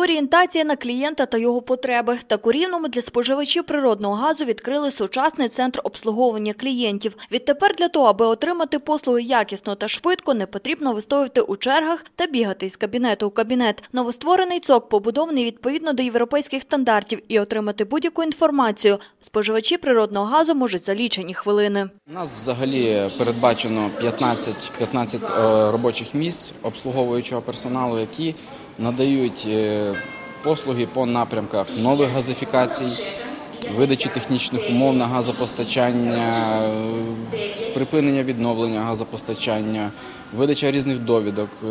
Орієнтація на клієнта та його потреби. Так у Рівному для споживачів природного газу відкрили сучасний центр обслуговування клієнтів. Відтепер для того, аби отримати послуги якісно та швидко, не потрібно вистоювати у чергах та бігати із кабінету у кабінет. Новостворений ЦОК побудований відповідно до європейських стандартів і отримати будь-яку інформацію. Споживачі природного газу можуть за лічені хвилини. У нас взагалі передбачено 15, 15 е, робочих місць обслуговуючого персоналу, які надають е, послуги по напрямках нових газифікацій, видачі технічних умов на газопостачання, припинення відновлення газопостачання, видача різних довідок, е,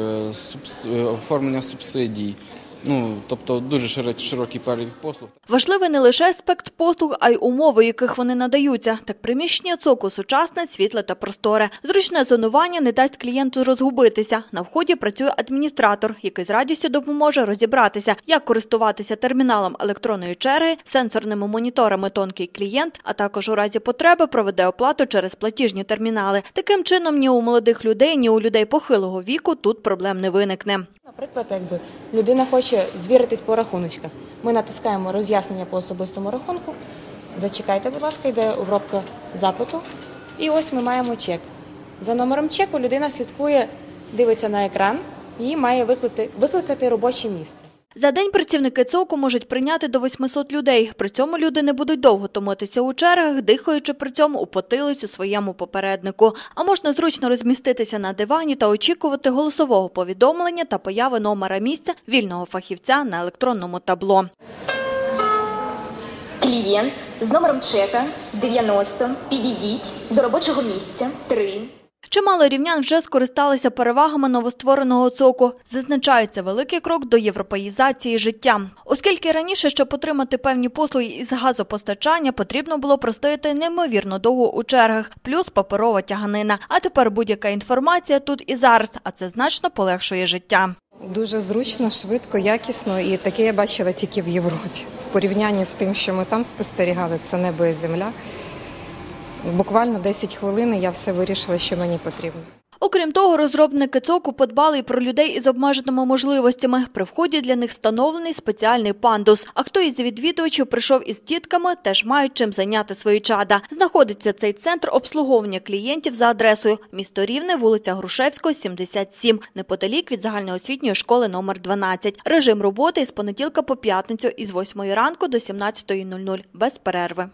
е, оформлення субсидій. Ну, тобто дуже широкий, широкий перелік послуг. Важливий не лише аспект послуг, а й умови, яких вони надаються. Так приміщення ЦОКу сучасне, світле та просторе. Зручне зонування не дасть клієнту розгубитися. На вході працює адміністратор, який з радістю допоможе розібратися, як користуватися терміналом електронної черги, сенсорними моніторами тонкий клієнт, а також у разі потреби проведе оплату через платіжні термінали. Таким чином, ні у молодих людей, ні у людей похилого віку тут проблем не виникне. Наприклад, якби людина хоче звіритись по рахуночках. Ми натискаємо роз'яснення по особистому рахунку. Зачекайте, будь ласка, йде обробка запиту. І ось ми маємо чек. За номером чеку людина слідкує, дивиться на екран і має викликати, викликати робоче місце. За день працівники ЦОКу можуть прийняти до 800 людей. При цьому люди не будуть довго томитися у чергах, дихаючи при цьому у потилицю своєму попереднику. А можна зручно розміститися на дивані та очікувати голосового повідомлення та появи номера місця вільного фахівця на електронному табло. Клієнт з номером чека 90. Підійдіть до робочого місця 3. Чимало рівнян вже скористалися перевагами новоствореного ЦОКу. Зазначається великий крок до європеїзації життя. Оскільки раніше, щоб отримати певні послуги із газопостачання, потрібно було простояти неймовірно довго у чергах, плюс паперова тяганина. А тепер будь-яка інформація тут і зараз, а це значно полегшує життя. Дуже зручно, швидко, якісно, і таке я бачила тільки в Європі. В порівнянні з тим, що ми там спостерігали, це небо і земля. Буквально 10 хвилин я все вирішила, що мені потрібно. Окрім того, розробники ЦОКу подбали і про людей із обмеженими можливостями. При вході для них встановлений спеціальний пандус. А хто із відвідувачів прийшов із дітками, теж мають чим зайняти свої чада. Знаходиться цей центр обслуговування клієнтів за адресою місто Рівне, вулиця Грушевського, 77, неподалік від загальноосвітньої школи номер 12. Режим роботи із понеділка по п'ятницю із 8 ранку до 17.00 без перерви.